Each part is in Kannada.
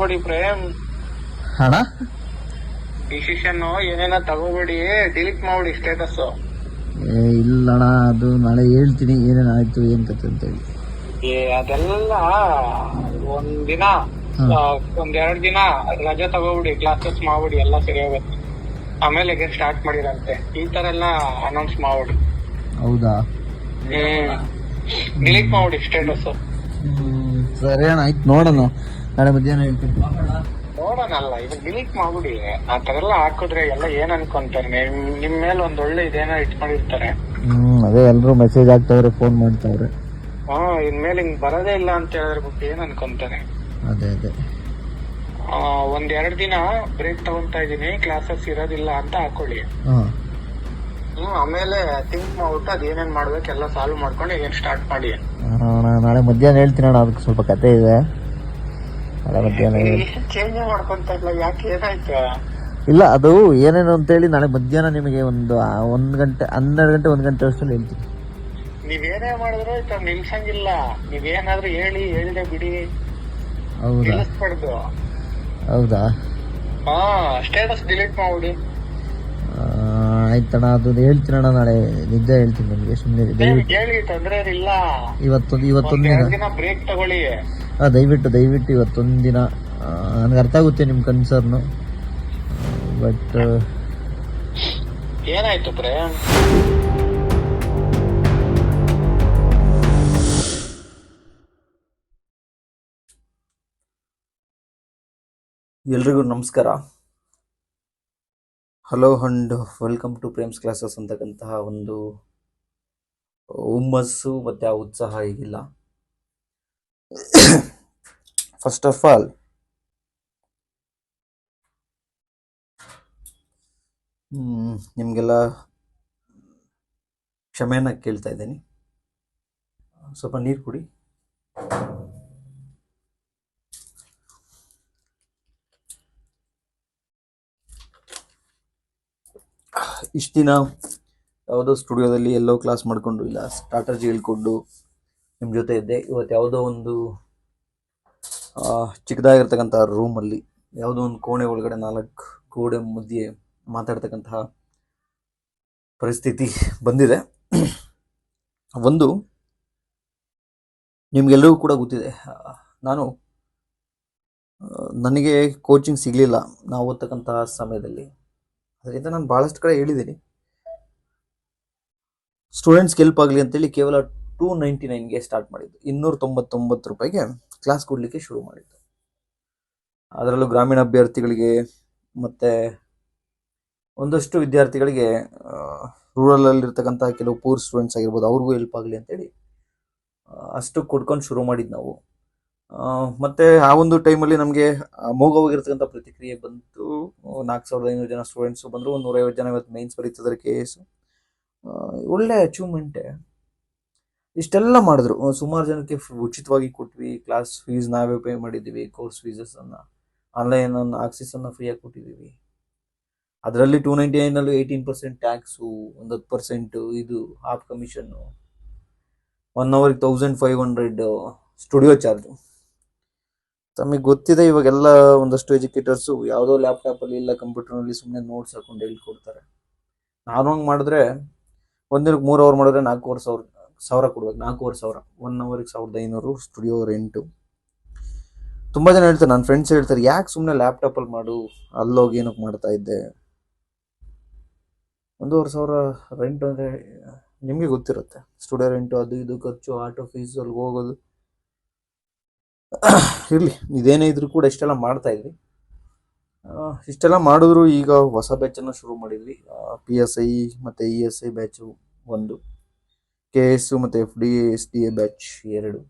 ತಗೋಬೇಡಿ ಪ್ರೇಮ್ ಹಣ? ಡಿಸಿಷನ್ ಏನೇನ ತಗೋಬೇಡಿ ಡಿಲೀಟ್ ಮಾಡ್ಬಿಡಿ ಸ್ಟೇಟಸ್ ಏ ಇಲ್ಲಣ್ಣ ಅದು ನಾಳೆ ಹೇಳ್ತೀನಿ ಏನೇನು ಆಯ್ತು ಏನ್ ಕತೆ ಅಂತ ಹೇಳಿ. ಏ ಅದೆಲ್ಲ ಒಂದಿನ ದಿನ ಒಂದ್ ಎರಡ್ ದಿನ ರಜೆ ತಗೋಬಿಡಿ ಕ್ಲಾಸಸ್ ಮಾಡ್ಬಿಡಿ ಎಲ್ಲ ಸರಿ ಹೋಗುತ್ತೆ. ಆಮೇಲೆ ಈಗ ಸ್ಟಾರ್ಟ್ ಮಾಡಿರಂತೆ. ಈ ತರ ಎಲ್ಲ ಅನೌನ್ಸ್ ಮಾಡ್ಬಿಡಿ. ಹೌದಾ? ಹ್ಮ್. ಡಿಲೀಟ್ ಮಾಡ್ಬಿಡಿ ಸ್ಟೇಟಸ್ ಸರಿ ಅಣ್ಣ ಆಯ್ತು ನೋಡೋಣ. ನಾಳೆ ಮಧ್ಯಾಹ್ನ ಹೇಳ್ತೀನಿ. ನೋಡೋಣಲ್ಲ ಇದು ಡಿಲೀಟ್ ಮಾಡ್ಬಿಡಿ. ಆ ತರ ಎಲ್ಲ ಹಾಕಿದ್ರೆ ಎಲ್ಲ ಏನ್ ಅನ್ಕೊಂತಾರೆ? ನಿಮ್- ನಿಮ್ ಮೇಲೆ ಒಂದ್ ಒಳ್ಳೆ ಇದೇನೋ ಇಟ್ಕೊಂಡಿರ್ತಾರೆ. ಹ್ಮ್ ಅದೇ ಎಲ್ರು ಮೆಸೇಜ್ ಹಾಕ್ತವ್ರೆ ಫೋನ್ ಮಾಡ್ತಾವ್ರೆ. ಹಾ ಇನ್ಮೇಲೆ ಹಿಂಗ್ ಬರೋದೇ ಇಲ್ಲ ಅಂತ ಹೇಳಿದ್ರೆ ಬಿಟ್ಟು ಏನ್ ಅನ್ಕೊಂತಾರೆ? ಅದೇ ಅದೇ. ಆ, ಒಂದ್ ಎರಡ್ ದಿನ ಬ್ರೇಕ್ ತಗೊಂತಾ ಇದೀನಿ ಕ್ಲಾಸಸ್ ಇರೋದಿಲ್ಲ ಅಂತ ಹಾಕೊಳ್ಳಿ. ಹಾ. ಹ್ಮ್ ಆಮೇಲೆ ಥಿಂಕ್ ಮಾಡ್ಬಿಟ್ಟು ಅದ್ ಏನೇನ್ ಮಾಡ್ಬೇಕೆಲ್ಲ ಸಾಲ್ವ್ ಮಾಡ್ಕೊಂಡು ಏನ್ ಸ್ಟಾರ್ಟ್ ಮಾಡಿ. ನಾಳೆ ಮಧ್ಯಾಹ್ನ ಹೇಳ್ತೀನಿ ಅಣ್ಣ ಅದಕ್ಕೆ ಸ್ವಲ್ಪ ಕತೆ ಇದೆ. ಚೇಂಜ್ ಮಾಡ್ಕೊಂತ ಇಲ್ಲ ಯಾಕೆ ಏನಾಯ್ತು? ಇಲ್ಲ ಅದು ಏನೇನು ಅಂತೇಳಿ ನಾಳೆ ಮಧ್ಯಾಹ್ನ ನಿಮಗೆ ಒಂದು ಒಂದು ಗಂಟೆ ಹನ್ನೆರಡು ಗಂಟೆ ಒಂದ್ ಗಂಟೆ ಅಷ್ಟರಲ್ಲಿ ಹೇಳ್ತೀನಿ. ನೀವೇನೇ ಮಾಡಿದ್ರು ಇತ್ತ ನಿಲ್ಸಂಗಿಲ್ಲ ನೀವೇನಾದ್ರೂ ಹೇಳಿ ಹೇಳಿದೆ ಬಿಡಿ. ಹೌದಾ? ನಿಲ್ಲಿಸ್ಬಾರ್ದು. ಹೌದಾ? ಹಾ ಸ್ಟೇಟಸ್ ಡಿಲೀಟ್ ಮಾಡ್ಬಿಡಿ. ಆ, ಆಯ್ತಣ್ಣ ಅದು ಹೇಳ್ತೀನಣ್ಣ ನಾಳೆ. ನಿಜ ಹೇಳ್ತೀನಿ ನಿಮಗೆ ಸುಮ್ಮನೆ ಹೇಳಿ ತೊಂದ್ರೆ ಇಲ್ಲ ಇವತ್ತೊಂದು ಇವತ್ತೊಂದು ದಿನ ಬ್ರೇಕ್ ತಗೊಳ್ಳಿ. ದಯವಿಟ್ಟು ದಯವಿಟ್ಟು ಇವತ್ತೊಂದು ದಿನ ನನಗೆ ಅರ್ಥ ಆಗುತ್ತೆ ನಿಮ್ಮ ಕನ್ಸರ್ನು. ಬಟ್ ಏನಾಯ್ತು ಪ್ರೇಮ್ ಎಲ್ರಿಗೂ ನಮಸ್ಕಾರ. Hello and welcome to Prem's classes ಅಂತಕ್ಕಂತಹ ಒಂದು ಹುಮ್ಮಸ್ಸು ಮತ್ತು ಆ ಉತ್ಸಾಹ ಈಗಿಲ್ಲ ಫಸ್ಟ್ ಆಫ್ ಆಲ್ ನಿಮಗೆಲ್ಲ ಕ್ಷಮೆನ ಕೇಳ್ತಾ ಇದ್ದೀನಿ. ಸ್ವಲ್ಪ ನೀರು ಕುಡಿ. ಇಷ್ಟು ದಿನ ಯಾವುದೋ ಸ್ಟುಡಿಯೋದಲ್ಲಿ ಎಲ್ಲೋ ಕ್ಲಾಸ್ ಮಾಡಿಕೊಂಡು ಇಲ್ಲ ಸ್ಟ್ರಾಟಜಿ ಹೇಳ್ಕೊಂಡು ನಿಮ್ಮ ಜೊತೆ ಇದ್ದೆ. ಇವತ್ತು ಯಾವುದೋ ಒಂದು ಚಿಕ್ಕದಾಗಿರ್ತಕ್ಕಂಥ ರೂಮಲ್ಲಿ ಯಾವುದೋ ಒಂದು ಕೋಣೆ ಒಳಗಡೆ ನಾಲ್ಕು ಗೋಡೆ ಮಧ್ಯೆ ಮಾತಾಡ್ತಕ್ಕಂತಹ ಪರಿಸ್ಥಿತಿ ಬಂದಿದೆ. ಒಂದು ನಿಮಗೆಲ್ಲರಿಗೂ ಕೂಡ ಗೊತ್ತಿದೆ. ನಾನು ನನಗೆ ಕೋಚಿಂಗ್ ಸಿಗಲಿಲ್ಲ ನಾವು ಓದ್ತಕ್ಕಂತಹ ಸಮಯದಲ್ಲಿ. ಅದರಿಂದ ನಾನು ಭಾಳಷ್ಟು ಕಡೆ ಹೇಳಿದ್ದೀನಿ. ಸ್ಟೂಡೆಂಟ್ಸ್ಗೆ ಹೆಲ್ಪ್ ಆಗಲಿ ಅಂತೇಳಿ ಕೇವಲ ಟೂ ನೈಂಟಿ ನೈನ್ಗೆ ಸ್ಟಾರ್ಟ್ ಮಾಡಿದ್ದು. ಇನ್ನೂರ ತೊಂಬತ್ತೊಂಬತ್ತು ರೂಪಾಯಿಗೆ ಕ್ಲಾಸ್ ಕೊಡಲಿಕ್ಕೆ ಶುರು ಮಾಡಿದ್ದು. ಅದರಲ್ಲೂ ಗ್ರಾಮೀಣ ಅಭ್ಯರ್ಥಿಗಳಿಗೆ ಮತ್ತು ಒಂದಷ್ಟು ವಿದ್ಯಾರ್ಥಿಗಳಿಗೆ ರೂರಲಲ್ಲಿರ್ತಕ್ಕಂಥ ಕೆಲವು ಪೂರ್ ಸ್ಟೂಡೆಂಟ್ಸ್ ಆಗಿರ್ಬೋದು ಅವ್ರಿಗೂ ಹೆಲ್ಪ್ ಆಗಲಿ ಅಂತೇಳಿ ಅಷ್ಟು ಕೊಡ್ಕೊಂಡು ಶುರು ಮಾಡಿದ್ದು ನಾವು. ಮತ್ತು ಆ ಒಂದು ಟೈಮಲ್ಲಿ ನಮಗೆ ಅಮೋಘವಾಗಿರ್ತಕ್ಕಂಥ ಪ್ರತಿಕ್ರಿಯೆ ಬಂತು. ನಾಲ್ಕು ಸಾವಿರದ ಐನೂರು ಜನ ಸ್ಟೂಡೆಂಟ್ಸು ಬಂದರು. ಒಂದು ನೂರೈವತ್ತು ಜನ ಇವತ್ತು ಮೈನ್ಸ್ ಬರೀತಿದ್ದಾರೆ ಕೆ ಎಸ್ ಒಳ್ಳೆ ಅಚೀವ್ಮೆಂಟೇ ಇಷ್ಟೆಲ್ಲ ಮಾಡಿದ್ರು. ಸುಮಾರು ಜನಕ್ಕೆ ಉಚಿತವಾಗಿ ಕೊಟ್ವಿ. ಕ್ಲಾಸ್ ಫೀಸ್ ನಾವೇ ಪೇ ಮಾಡಿದ್ದೀವಿ ಕೋರ್ಸ್ ಫೀಸಸನ್ನು ಆನ್ಲೈನ್ ಆಕ್ಸಿಸನ್ನು ಫ್ರೀಯಾಗಿ ಕೊಟ್ಟಿದ್ದೀವಿ ಅದರಲ್ಲಿ ಟೂ ನೈಂಟಿ ನೈನಲ್ಲೂ ಏಯ್ಟೀನ್ ಪರ್ಸೆಂಟ್ ಟ್ಯಾಕ್ಸು, ಒಂದು ಹತ್ತು ಪರ್ಸೆಂಟು ಇದು, ಹಾಫ್ ಕಮಿಷನ್ನು, ಒನ್ ಅವರ್ಗೆ thousand five hundred studio charge. ತಮಗೆ ಗೊತ್ತಿದೆ, ಇವಾಗೆಲ್ಲ ಒಂದಷ್ಟು ಎಜುಕೇಟರ್ಸು ಯಾವುದೋ ಲ್ಯಾಪ್ಟಾಪಲ್ಲಿ ಇಲ್ಲ, ಕಂಪ್ಯೂಟರ್ನಲ್ಲಿ ಸುಮ್ಮನೆ ನೋಟ್ಸ್ ಹಾಕೊಂಡು ಹೇಳ್ಕೊಡ್ತಾರೆ. ನಾನು ಹಂಗೆ ಮಾಡಿದ್ರೆ ಒಂದಿನಕ್ಕೆ ಮೂರು ಅವರ್ ಮಾಡಿದ್ರೆ ನಾಲ್ಕೂವರೆ ಸಾವಿರ ಸಾವಿರ ಕೊಡ್ಬೇಕು, ನಾಲ್ಕೂವರೆ ಸಾವಿರ. ಒನ್ ಅವರಿಗೆ ಸಾವಿರದ ಐನೂರು ಸ್ಟುಡಿಯೋ ರೆಂಟು ತುಂಬ ಜನ ಹೇಳ್ತಾರೆ ನನ್ನ ಫ್ರೆಂಡ್ಸ್ ಹೇಳ್ತಾರೆ, ಯಾಕೆ ಸುಮ್ಮನೆ ಲ್ಯಾಪ್ಟಾಪಲ್ಲಿ ಮಾಡು, ಅಲ್ಲೋಗಿ ಏನಕ್ಕೆ ಮಾಡ್ತಾ ಇದ್ದೆ. ಒಂದೂವರೆ ಸಾವಿರ ರೆಂಟ್ ಅಂದರೆ ನಿಮಗೆ ಗೊತ್ತಿರುತ್ತೆ. ಸ್ಟುಡಿಯೋ ರೆಂಟು ಅದು ಇದು, ಖರ್ಚು ಆಟೋ ಫೀಸ್ ಅಲ್ಲಿ ಹೋಗೋದು. ಇರಲಿ, ಇದೇನೇ ಇದ್ರೂ ಕೂಡ ಇಷ್ಟೆಲ್ಲ ಮಾಡ್ತಾ ಇದ್ವಿ ಇಷ್ಟೆಲ್ಲ ಮಾಡಿದ್ರು ಈಗ ಹೊಸ ಬ್ಯಾಚನ್ನು ಶುರು ಮಾಡಿದ್ವಿ. ಪಿ ಎಸ್ ಐ ಮತ್ತು ಇ ಎಸ್ ಐ ಬ್ಯಾಚು ಒಂದು. ಕೆ ಎಸ್ ಮತ್ತು F D S D A batch ಎರಡು.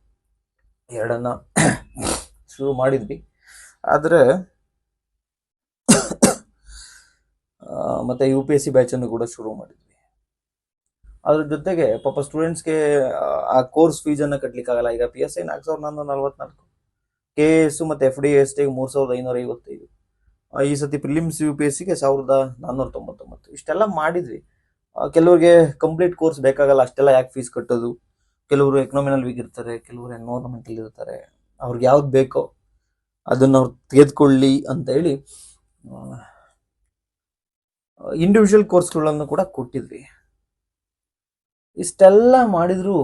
ಎರಡನ್ನ ಶುರು ಮಾಡಿದ್ವಿ. ಆದರೆ ಮತ್ತು ಯು ಪಿ ಎಸ್ ಸಿ ಬ್ಯಾಚನ್ನು ಕೂಡ ಶುರು ಮಾಡಿದ್ವಿ. ಅದ್ರ ಜೊತೆಗೆ ಪಾಪ ಸ್ಟೂಡೆಂಟ್ಸ್ಗೆ, ಆ ಕೋರ್ಸ್ ಫೀಸನ್ನು ಕಟ್ಟಲಿಕ್ಕಾಗಲ್ಲ ಈಗ ಪಿ ಎಸ್ ಐ ನಾಲ್ಕು ಸಾವಿರದ ನಾನ್ನೂರ ನಲ್ವತ್ನಾಲ್ಕು ಕೆ ಎಸ್ ಮತ್ತು ಎಫ್ ಡಿ ಎಸ್ ಟಿಗೆ ಮೂರು ಸಾವಿರದ ಐನೂರ ಐವತ್ತೈದು ಈ ಸತಿ ಪ್ರಿಲಿಮ್ಸ್ ಯು ಪಿ ಎಸ್ ಸಿಗೆ ಸಾವಿರದ ನಾನ್ನೂರ ತೊಂಬತ್ತೊಂಬತ್ತು ಇಷ್ಟೆಲ್ಲ ಮಾಡಿದ್ವಿ. ಕೆಲವ್ರಿಗೆ ಕಂಪ್ಲೀಟ್ ಕೋರ್ಸ್ ಬೇಕಾಗಲ್ಲ, ಅಷ್ಟೆಲ್ಲ ಯಾಕೆ ಫೀಸ್ ಕಟ್ಟೋದು? ಕೆಲವರು ಎಕನಾಮಿನಲ್ ವೀಕ್ ಇರ್ತಾರೆ, ಕೆಲವರು ಎನ್ವೈರ್ಮೆಂಟಲ್ಲಿ ಇರ್ತಾರೆ. ಅವ್ರಿಗೆ ಯಾವ್ದು ಬೇಕೋ ಅದನ್ನ ಅವ್ರು ತೆಗೆದುಕೊಳ್ಳಿ ಅಂತ ಹೇಳಿ ಇಂಡಿವಿಜುವಲ್ ಕೋರ್ಸ್ಗಳನ್ನು ಕೂಡ ಕೊಟ್ಟಿದ್ವಿ. ಇಷ್ಟೆಲ್ಲ ಮಾಡಿದ್ರು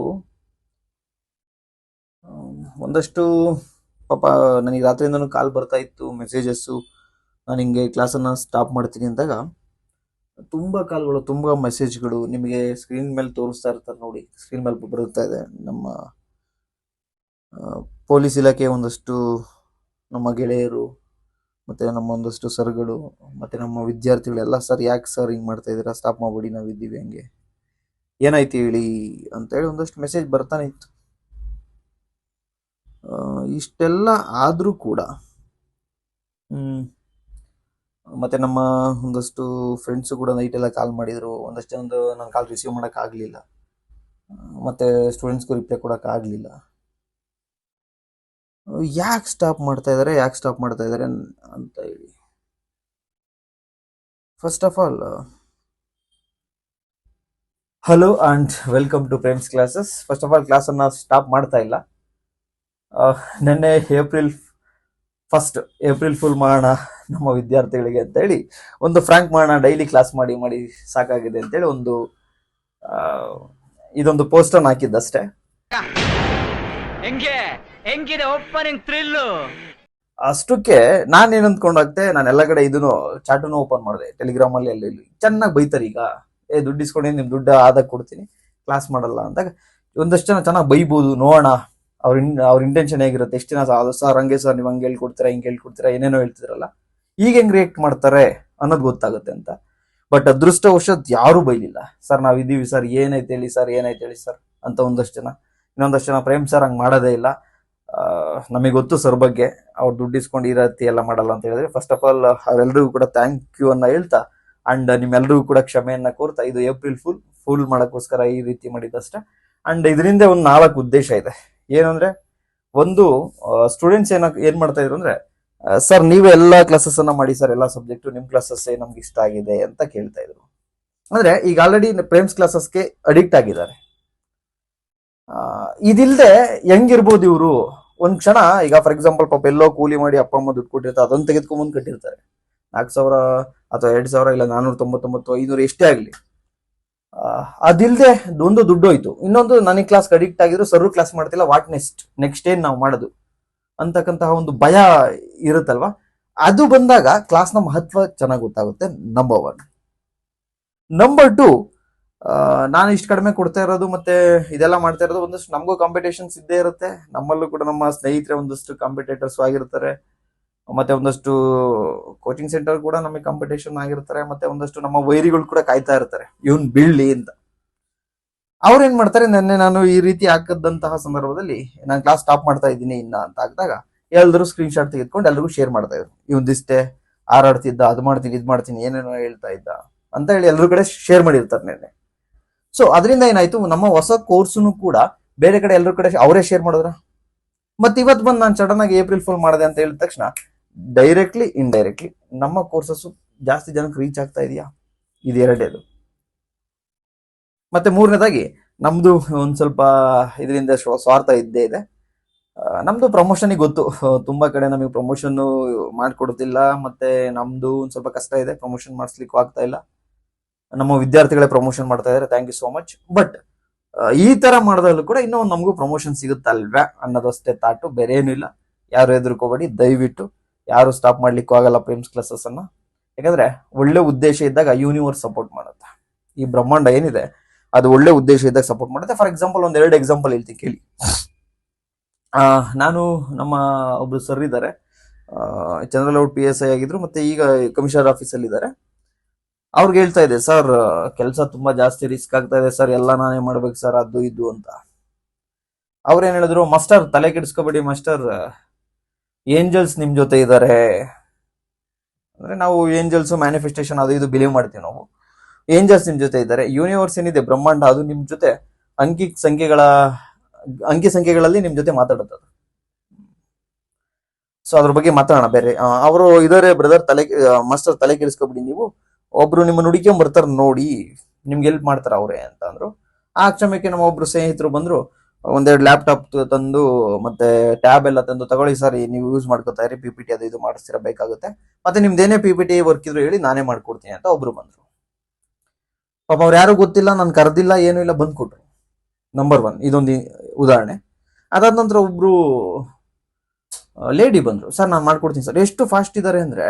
ಒಂದಷ್ಟು, ಪಾಪ ನನಗೆ ರಾತ್ರಿಯಿಂದನೂ ಕಾಲ್ ಬರ್ತಾ ಇತ್ತು ಮೆಸೇಜಸ್ಸು ನಾನು ಹಿಂಗೆ ಕ್ಲಾಸನ್ನು ಸ್ಟಾಪ್ ಮಾಡ್ತೀನಿ ಅಂದಾಗ ತುಂಬ ಕಾಲ್ಗಳು, ತುಂಬ ಮೆಸೇಜ್ಗಳು ನಿಮಗೆ ಸ್ಕ್ರೀನ್ ಮೇಲೆ ತೋರಿಸ್ತಾ ಇರ್ತಾರೆ ನೋಡಿ. ಸ್ಕ್ರೀನ್ ಮೇಲೆ ಬರುತ್ತಾ ಇದೆ. ನಮ್ಮ ಪೊಲೀಸ್ ಇಲಾಖೆ ಒಂದಷ್ಟು ನಮ್ಮ ಗೆಳೆಯರು ಮತ್ತು ನಮ್ಮ ಒಂದಷ್ಟು ಸರ್ಗಳು ಮತ್ತು ನಮ್ಮ ವಿದ್ಯಾರ್ಥಿಗಳೆಲ್ಲ ಸರ್ ಯಾಕೆ ಸರ್ ಹಿಂಗೆ ಮಾಡ್ತಾ ಇದ್ದೀರಾ? ಸ್ಟಾಪ್ ಮಾಡ್ಬಿಡಿ, ನಾವು ಇದ್ದೀವಿ ಹಂಗೆ. ಏನಾಯ್ತು ಹೇಳಿ ಅಂತೇಳಿ ಒಂದಷ್ಟು ಮೆಸೇಜ್ ಬರ್ತಾನೆ ಇತ್ತು. ಇಷ್ಟೆಲ್ಲ ಆದರೂ ಕೂಡ ಮತ್ತೆ ನಮ್ಮ ಒಂದಷ್ಟು ಫ್ರೆಂಡ್ಸು ಕೂಡ ನೈಟ್ ಎಲ್ಲ ಕಾಲ್ ಮಾಡಿದರು. ಒಂದಷ್ಟು ಒಂದು ನನ್ನ ಕಾಲ್ ರಿಸೀವ್ ಮಾಡೋಕ್ಕಾಗಲಿಲ್ಲ ಮತ್ತು ಸ್ಟೂಡೆಂಟ್ಸ್ಗೂ ರಿಪ್ಲೈ ಕೊಡೋಕ್ಕಾಗಲಿಲ್ಲ ಯಾಕೆ ಸ್ಟಾಪ್ ಮಾಡ್ತಾ ಇದ್ದಾರೆ ಯಾಕೆ ಸ್ಟಾಪ್ ಮಾಡ್ತಾ ಇದ್ದಾರೆ ಅಂತ ಹೇಳಿ. First of all hello and welcome to Prem's classes first of all ಕ್ಲಾಸನ್ನು stop ಮಾಡ್ತಾ ಇಲ್ಲ. ನೆನ್ನೆ ಏಪ್ರಿಲ್ ಫಸ್ಟ್ ಏಪ್ರಿಲ್ ಫುಲ್ ಮಾಡೋಣ ನಮ್ಮ ವಿದ್ಯಾರ್ಥಿಗಳಿಗೆ ಅಂತ ಹೇಳಿ ಒಂದು ಫ್ರಾಂಕ್ ಮಾಡೋಣ ಡೈಲಿ ಕ್ಲಾಸ್ ಮಾಡಿ ಮಾಡಿ ಸಾಕಾಗಿದೆ ಅಂತೇಳಿ ಒಂದು ಇದೊಂದು ಪೋಸ್ಟರ್ ಹಾಕಿದ್ದಷ್ಟೇ. ಅಷ್ಟಕ್ಕೆ ನಾನು ಏನ್ ಅಂದ್ಕೊಂಡೋಗ್ತೆ ನಾನು ಎಲ್ಲ ಕಡೆ ಇದನ್ನು ಚಾಟನ್ನು ಓಪನ್ ಮಾಡಿದೆ. ಟೆಲಿಗ್ರಾಮ್ ಅಲ್ಲಿ ಅಲ್ಲಿ ಚೆನ್ನಾಗಿ ಬೈತಾರೆ ಈಗ. ಏ ದುಡ್ಡು ಇಸ್ಕೊಂಡು ನಿಮ್ ದುಡ್ಡು ಆದಾಗ ಕೊಡ್ತೀನಿ. ಕ್ಲಾಸ್ ಮಾಡಲ್ಲ ಅಂದಾಗ ಒಂದಷ್ಟು ಜನ ಚೆನ್ನಾಗಿ ಬೈಬೋದು ನೋಡೋಣ. ಅವ್ರ ಇನ್ ಅವ್ರ ಇಂಟೆನ್ಷನ್ ಹೇಗಿರುತ್ತೆ? ಎಷ್ಟು ದಿನ ಸರ್ ಹಂಗೆ ಸರ್ ನೀವು ಹಂಗೆ ಹೇಳ್ಕೊಡ್ತೀರಾ, ಹಿಂಗೆ ಹೇಳ್ಕೊಡ್ತೀರಾ, ಏನೇನೋ ಹೇಳ್ತಿದ್ರಲ್ಲ, ಈಗ ಹೆಂಗ್ ರಿಯಾಕ್ಟ್ ಮಾಡ್ತಾರೆ ಅನ್ನೋದು ಗೊತ್ತಾಗುತ್ತೆ ಅಂತ. ಬಟ್ ಅದೃಷ್ಟವಶಾತ್ ಯಾರು ಬೈಲಿಲ್ಲ. ಸರ್ ನಾವು ಇದೀವಿ ಸರ್ ಏನೈತೆ ಹೇಳಿ ಸರ್ ಏನೈತೆ ಹೇಳಿ ಸರ್ ಅಂತ ಒಂದಷ್ಟು ಜನ. ಇನ್ನೊಂದಷ್ಟು ಜನ ಪ್ರೇಮ್ ಸರ್ ಹಂಗೆ ಮಾಡೋದೇ ಇಲ್ಲ. ನಮಗೆ ಗೊತ್ತು ಸರ್ ಬಗ್ಗೆ. ಅವ್ರು ದುಡ್ಡು ಇಸ್ಕೊಂಡು ಈ ರೀತಿ ಎಲ್ಲ ಮಾಡಲ್ಲ ಅಂತ ಹೇಳಿದ್ರೆ ಫಸ್ಟ್ ಆಫ್ ಆಲ್ ಅವರೆಲ್ಲರಿಗೂ ಕೂಡ ಥ್ಯಾಂಕ್ ಯು ಅನ್ನ ಹೇಳ್ತಾ ಅಂಡ್ ನಿಮ್ಮೆಲ್ಲರಿಗೂ ಕೂಡ ಕ್ಷಮೆಯನ್ನ ಕೋರ್ತಾ, ಇದು ಏಪ್ರಿಲ್ ಫುಲ್ ಫುಲ್ ಮಾಡೋಕ್ಕೋಸ್ಕರ ಈ ರೀತಿ ಮಾಡಿದ್ದಷ್ಟೇ. ಅಂಡ್ ಇದರಿಂದ ಒಂದು ನಾಲ್ಕು ಉದ್ದೇಶ ಇದೆ. ಏನಂದ್ರೆ, ಒಂದು ಸ್ಟೂಡೆಂಟ್ಸ್ ಏನ, ಏನ್ ಮಾಡ್ತಾ ಇದ್ರು ಅಂದ್ರೆ ಸರ್, ನೀವೇ ಎಲ್ಲಾ ಕ್ಲಾಸಸ್ ಅನ್ನ ಮಾಡಿ ಸರ್, ಎಲ್ಲ ಸಬ್ಜೆಕ್ಟು ನಿಮ್ ಕ್ಲಾಸಸ್ ನಮ್ಗೆ ಇಷ್ಟ ಆಗಿದೆ ಅಂತ ಕೇಳ್ತಾ ಇದ್ರು. ಅಂದ್ರೆ, ಈಗ ಆಲ್ರೆಡಿ ಪ್ರೇಮ್ಸ್ ಕ್ಲಾಸಸ್ಗೆ ಅಡಿಕ್ಟ್ ಆಗಿದ್ದಾರೆ. ಇದಿಲ್ಲದೆ ಹೆಂಗಿರ್ಬೋದು ಇವರು? ಒಂದ್ ಕ್ಷಣ, ಈಗ ಫಾರ್ ಎಕ್ಸಾಂಪಲ್ ಪಾಪ ಎಲ್ಲೋ ಕೂಲಿ ಮಾಡಿ ಅಪ್ಪ, ಅಮ್ಮ ದುಡ್ಡು ಕೊಟ್ಟಿರ್ತಾರೆ ಅದನ್ನ ತೆಗೆದುಕೊಂಬಂದು ಕಟ್ಟಿರ್ತಾರೆ. ನಾಲ್ಕು ಸಾವಿರ ಅಥವಾ ಎರಡ್ ಸಾವಿರ ಇಲ್ಲ ನಾನ್ನೂರ ತೊಂಬತ್ತೊಂಬತ್ತು, ಐನೂರು ಎಷ್ಟೇ ಆಗ್ಲಿ. ಆ, ಅದಿಲ್ದೆ ಒಂದು ದುಡ್ಡು ಹೋಯ್ತು ಇನ್ನೊಂದು ನನಗೆ ಕ್ಲಾಸ್ ಅಡಿಕ್ಟ್ ಆಗಿದ್ರು ಸರ್ರು ಕ್ಲಾಸ್ ಮಾಡ್ತಿಲ್ಲ ವಾಟ್ ನೆಕ್ಸ್ಟ್ ನೆಕ್ಸ್ಟ್ ಏನ್ ನಾವು ಮಾಡೋದು? ಅಂತಕ್ಕಂತಹ ಒಂದು ಭಯ ಇರುತ್ತಲ್ವಾ? ಅದು ಬಂದಾಗ ಕ್ಲಾಸ್ನ ಮಹತ್ವ ಚೆನ್ನಾಗಿ ಗೊತ್ತಾಗುತ್ತೆ ನಂಬರ್ ಒನ್ ನಂಬರ್ ಟು ನಾನು ಇಷ್ಟು ಕಡಿಮೆ ಕೊಡ್ತಾ ಇರೋದು ಮತ್ತೆ ಇದೆಲ್ಲ ಮಾಡ್ತಾ ಇರೋದು ಒಂದಷ್ಟು ನಮಗೂ ಕಾಂಪಿಟೇಷನ್ಸ್ ಇದ್ದೇ ಇರುತ್ತೆ. ನಮ್ಮಲ್ಲೂ ಕೂಡ ನಮ್ಮ ಸ್ನೇಹಿತರೆ ಒಂದಷ್ಟು ಕಾಂಪಿಟೇಟರ್ಸ್ ಆಗಿರ್ತಾರೆ. ಮತ್ತೆ ಒಂದಷ್ಟು ಕೋಚಿಂಗ್ ಸೆಂಟರ್ ಕೂಡ ನಮಗೆ ಕಾಂಪಿಟೇಷನ್ ಆಗಿರ್ತಾರೆ, ಮತ್ತೆ ಒಂದಷ್ಟು ನಮ್ಮ ವೈರಿಗಳು ಕೂಡ ಕಾಯ್ತಾ ಇರ್ತಾರೆ. ಇವನ್ ಬೀಳ್ಲಿ ಅಂತ. ಅವ್ರು ಏನ್ ಮಾಡ್ತಾರೆ, ನೆನ್ನೆ ನಾನು ಈ ರೀತಿ ಹಾಕದಂತಹ ಸಂದರ್ಭದಲ್ಲಿ ನಾನು ಕ್ಲಾಸ್ ಸ್ಟಾಪ್ ಮಾಡ್ತಾ ಇದ್ದೀನಿ ಇನ್ನ ಅಂತ ಹಾಕಿದಾಗ ಎಲ್ಲರೂ ಸ್ಕ್ರೀನ್ ಶಾಟ್ ತೆಗೆದುಕೊಂಡು ಎಲ್ಲರಿಗೂ ಶೇರ್ ಮಾಡ್ತಾ ಇದ್ರು. ಇವನ್ ಇಷ್ಟೇ ಆರಾಡ್ತಿದ್ದ ಅದು ಮಾಡ್ತೀನಿ, ಇದು ಮಾಡ್ತೀನಿ, ಏನೇನೋ ಹೇಳ್ತಾ ಇದ್ದ ಅಂತ ಹೇಳಿ ಎಲ್ಲರೂ ಕಡೆ ಶೇರ್ ಮಾಡಿರ್ತಾರೆ ನೆನ್ನೆ. ಸೊ ಅದರಿಂದ ಏನಾಯ್ತು, ನಮ್ಮ ಹೊಸ ಕೋರ್ಸ್ನು ಕೂಡ ಬೇರೆ ಕಡೆ ಎಲ್ಲರ ಕಡೆ ಅವರೇ ಶೇರ್ ಮಾಡಿದ್ರ? ಮತ್ತೆ ಇವತ್ತು ಬಂದು ನಾನು ಸಡನ್ ಆಗಿ ಏಪ್ರಿಲ್ ಫುಲ್ ಮಾಡಿದೆ ಅಂತ ಹೇಳಿದ ತಕ್ಷಣ ಡೈರೆಕ್ಟ್ಲಿ ಇಂಡೈರೆಕ್ಟ್ಲಿ ನಮ್ಮ ಕೋರ್ಸಸ್ ಜಾಸ್ತಿ ಜನಕ್ಕೆ ರೀಚ್ ಆಗ್ತಾ ಇದೆಯಾ? ಇದು ಎರಡೇದು ಮತ್ತೆ ಮೂರನೇದಾಗಿ, ನಮ್ದು ಒಂದ್ ಸ್ವಲ್ಪ ಇದರಿಂದ ಸ್ವಾರ್ಥ ಇದ್ದೇ ಇದೆ. ನಮ್ದು ಪ್ರಮೋಷನ್ ಗೊತ್ತು. ತುಂಬಾ ಕಡೆ ನಮಗೆ ಪ್ರಮೋಷನ್ ಮಾಡ್ಕೊಡ್ತಿಲ್ಲ ಮತ್ತೆ ನಮ್ದು ಒಂದ್ ಸ್ವಲ್ಪ ಕಷ್ಟ ಇದೆ. ಪ್ರಮೋಷನ್ ಮಾಡಿಸ್ಲಿಕ್ಕೂ ಆಗ್ತಾ ಇಲ್ಲ. ನಮ್ಮ ವಿದ್ಯಾರ್ಥಿಗಳೇ ಪ್ರಮೋಷನ್ ಮಾಡ್ತಾ ಇದ್ದಾರೆ thank you so much but ಈ ತರ ಮಾಡಿದಾಗಲೂ ಕೂಡ ಇನ್ನೂ ನಮಗೂ ಪ್ರಮೋಷನ್ ಸಿಗುತ್ತಲ್ವಾ ಅನ್ನೋದಷ್ಟೇ ತಾಟು ಬೇರೆ ಏನೂ ಇಲ್ಲ. ಯಾರು ಹೆದರ್ಕೋಬೇಡಿ ದಯವಿಟ್ಟು ಯಾರು ಸ್ಟಾಪ್ ಮಾಡ್ಲಿಕ್ಕೂ ಆಗಲ್ಲ ಪ್ರೇಮ್ಸ್ ಕ್ಲಾಸಸ್ ಅನ್ನ. ಯಾಕಂದ್ರೆ ಒಳ್ಳೆ ಉದ್ದೇಶ ಇದ್ದಾಗ ಯೂನಿವರ್ಸ್ ಸಪೋರ್ಟ್ ಮಾಡುತ್ತೆ. ಈ ಬ್ರಹ್ಮಾಂಡ ಏನಿದೆ, ಅದು ಒಳ್ಳೆ ಉದ್ದೇಶ ಇದ್ದಾಗ ಸಪೋರ್ಟ್ ಮಾಡುತ್ತೆ. ಫಾರ್ ಎಕ್ಸಾಂಪಲ್ ಒಂದ್ ಎರಡು ಎಕ್ಸಾಂಪಲ್ ಹೇಳ್ತೀನಿ ಕೇಳಿ. ನಾನು ನಮ್ಮ ಒಬ್ರು ಸರ್ ಇದ್ದಾರೆ. ಚಂದ್ರಲೌಡ್ ಪಿ ಎಸ್ ಐ ಆಗಿದ್ರು, ಮತ್ತೆ ಈಗ ಕಮಿಷನರ್ ಆಫೀಸಲ್ಲಿ ಇದ್ದಾರೆ. ಅವ್ರಿಗೆ ಹೇಳ್ತಾ ಇದೆ ಸರ್ ಕೆಲಸ ತುಂಬಾ ಜಾಸ್ತಿ ರಿಸ್ಕ್ ಆಗ್ತಾ ಇದೆ ಸರ್ ಎಲ್ಲ ನಾನೇ ಮಾಡ್ಬೇಕು ಸರ್ ಅದು, ಇದು ಅಂತ. ಅವ್ರೇನ್ ಹೇಳಿದ್ರು ಮಾಸ್ಟರ್ ತಲೆ ಕೆಡಿಸ್ಕೋಬೇಡಿ ಮಾಸ್ಟರ್ ಏಂಜಲ್ಸ್ ನಿಮ್ ಜೊತೆ ಇದ್ದಾರೆ ಅಂದ್ರೆ ನಾವು ಏಂಜಲ್ಸ್ ಮ್ಯಾನಿಫೆಸ್ಟೇಷನ್ ಅದು ಇದು ಬಿಲೀವ್ ಮಾಡ್ತೀವಿ ನಾವು. ಏಂಜಲ್ಸ್ ನಿಮ್ ಜೊತೆ ಇದ್ದಾರೆ ಯೂನಿವರ್ಸ್ ಏನಿದೆ, ಬ್ರಹ್ಮಾಂಡ ಅದು ನಿಮ್ ಜೊತೆ ಅಂಕಿ ಸಂಖ್ಯೆಗಳ, ಅಂಕಿ ಸಂಖ್ಯೆಗಳಲ್ಲಿ ನಿಮ್ ಜೊತೆ ಮಾತಾಡುತ್ತೆ ಸೊ ಅದ್ರ ಬಗ್ಗೆ ಮಾತಾಡೋಣ ಬೇರೆ. ಅವರು ಇದಾರೆ ಬ್ರದರ್ ತಲೆ ಮಾಸ್ಟರ್ ತಲೆ ಕೆಡಿಸ್ಕೊಬಿಡಿ ನೀವು. ಒಬ್ರು ನಿಮ್ಮ ಹುಡುಕೊಂಡ್ ಬರ್ತಾರ ನೋಡಿ, ನಿಮ್ಗೆ ಹೆಲ್ಪ್ ಮಾಡ್ತಾರ ಅವ್ರೆ ಅಂತ ಅಂದ್ರು. ಆ ಕ್ಷಮಕ್ಕೆ ನಮ್ಮ ಒಬ್ರು ಸ್ನೇಹಿತರು ಬಂದ್ರು ಒಂದೆರಡು ಲ್ಯಾಪ್ಟಾಪ್ ತಂದು, ಮತ್ತೆ ಟ್ಯಾಬ್ ಎಲ್ಲ ತಂದು ತಗೊಳ್ಳಿ ಸರ್ ನೀವು ಯೂಸ್ ಮಾಡ್ಕೊತಾ ಇರಿ ಪಿ ಪಿ ಟಿ ಅದು ಇದು ಮಾಡಿಸ್ತೀರಾ ಬೇಕಾಗುತ್ತೆ. ಮತ್ತೆ ನಿಮ್ದೇನೇ ಪಿ ಪಿ ಟಿ ವರ್ಕ್ ಇದ್ರು ಹೇಳಿ ನಾನೇ ಮಾಡ್ಕೊಡ್ತೀನಿ ಅಂತ ಒಬ್ರು ಬಂದ್ರು. ಪಾಪ ಅವ್ರು ಯಾರು ಗೊತ್ತಿಲ್ಲ, ನಾನು ಕರೆದಿಲ್ಲ, ಏನೂ ಇಲ್ಲ, ಬಂದ್ಕೊಟ್ರು. ನಂಬರ್ ಒನ್ ಇದೊಂದು ಉದಾಹರಣೆ. ಅದಾದ ನಂತರ ಒಬ್ರು ಲೇಡಿ ಬಂದ್ರು. ಸರ್ ನಾನು ಮಾಡ್ಕೊಡ್ತೀನಿ ಸರ್ ಎಷ್ಟು ಫಾಸ್ಟ್ ಇದ್ದಾರೆ ಅಂದ್ರೆ,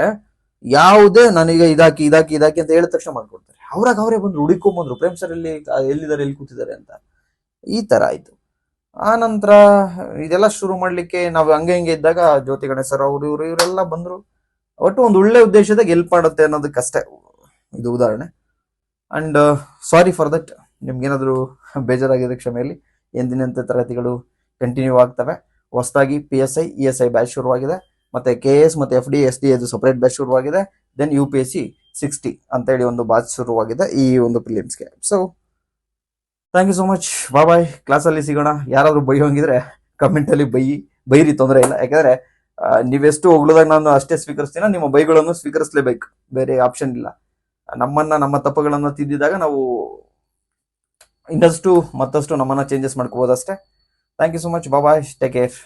ಯಾವುದೇ ನನಗೆ ಇದಾಕಿ ಇದಾಕಿ ಇದಾಕಿ ಅಂತ ಹೇಳಿದ ತಕ್ಷಣ ಮಾಡ್ಕೊಡ್ತಾರೆ. ಅವ್ರಾಗ ಅವರೇ ಬಂದ್ರು ಹುಡುಕೊಂಬಂದ್ರು ಪ್ರೇಮ್ ಸರ್ ಎಲ್ಲಿ, ಎಲ್ಲಿದ್ದಾರೆ, ಎಲ್ಲಿ ಕೂತಿದ್ದಾರೆ ಅಂತ. ಈ ತರ ಆಯ್ತು. ಆ ನಂತರ ಇದೆಲ್ಲ ಶುರು ಮಾಡಲಿಕ್ಕೆ ನಾವು ಹಂಗೆ ಹಿಂಗೆ ಇದ್ದಾಗ ಜ್ಯೋತಿ ಗಣೇಶ್ ಸರ್ ಅವರು ಇವರು ಇವರೆಲ್ಲ ಬಂದರು. ಒಟ್ಟು ಒಂದು ಒಳ್ಳೆ ಉದ್ದೇಶದಾಗ ಹೆಲ್ಪ್ ಮಾಡುತ್ತೆ ಅನ್ನೋದಕ್ಕಷ್ಟೇ ಇದು ಉದಾಹರಣೆ. ಅಂಡ್ ಸಾರಿ ಫಾರ್ ದಟ್ ನಿಮ್ಗೇನಾದರೂ ಬೇಜಾರಾಗಿದೆ ಕ್ಷಮೆಯಲ್ಲಿ. ಎಂದಿನಂತೆ ತರಗತಿಗಳು ಕಂಟಿನ್ಯೂ ಆಗ್ತವೆ. ಹೊಸದಾಗಿ P S I E S I batch ಶುರುವಾಗಿದೆ. ಮತ್ತೆ ಕೆ ಎಸ್ ಮತ್ತೆ ಎಫ್ ಡಿ ಎಸ್ ಡಿ ಅದು ಸಪರೇಟ್ ಬ್ಯಾಚ್ ಶುರುವಾಗಿದೆ. Then U P S C sixty ಅಂತೇಳಿ ಒಂದು ಬ್ಯಾಚ್ ಶುರುವಾಗಿದೆ ಈ ಒಂದು ಫಿಲಿಮ್ಸ್ಗೆ so thank you so much bye bye ಕ್ಲಾಸಲ್ಲಿ ಸಿಗೋಣ. ಯಾರಾದರೂ ಬೈಯೋಂಗಿದ್ರೆ ಕಮೆಂಟಲ್ಲಿ ಬೈ, ಬೈರಿ ತೊಂದರೆ ಇಲ್ಲ. ಯಾಕಂದ್ರೆ ನೀವೆಷ್ಟು ಹೊಗಳದಾಗ ನಾನು ಅಷ್ಟೇ ಸ್ವೀಕರಿಸ್ತೀನ ನಿಮ್ಮ ಬೈಗಳನ್ನು ಸ್ವೀಕರಿಸಲೇಬೇಕು. ಬೇರೆ ಆಪ್ಷನ್ ಇಲ್ಲ. ನಮ್ಮನ್ನ, ನಮ್ಮ ತಪ್ಪುಗಳನ್ನು ತಿದ್ದಿದಾಗ ನಾವು ಇನ್ನಷ್ಟು ಮತ್ತಷ್ಟು ನಮ್ಮನ್ನ ಚೇಂಜಸ್ ಮಾಡ್ಕೋಬೋದು ಅಷ್ಟೇ thank you so much bye take care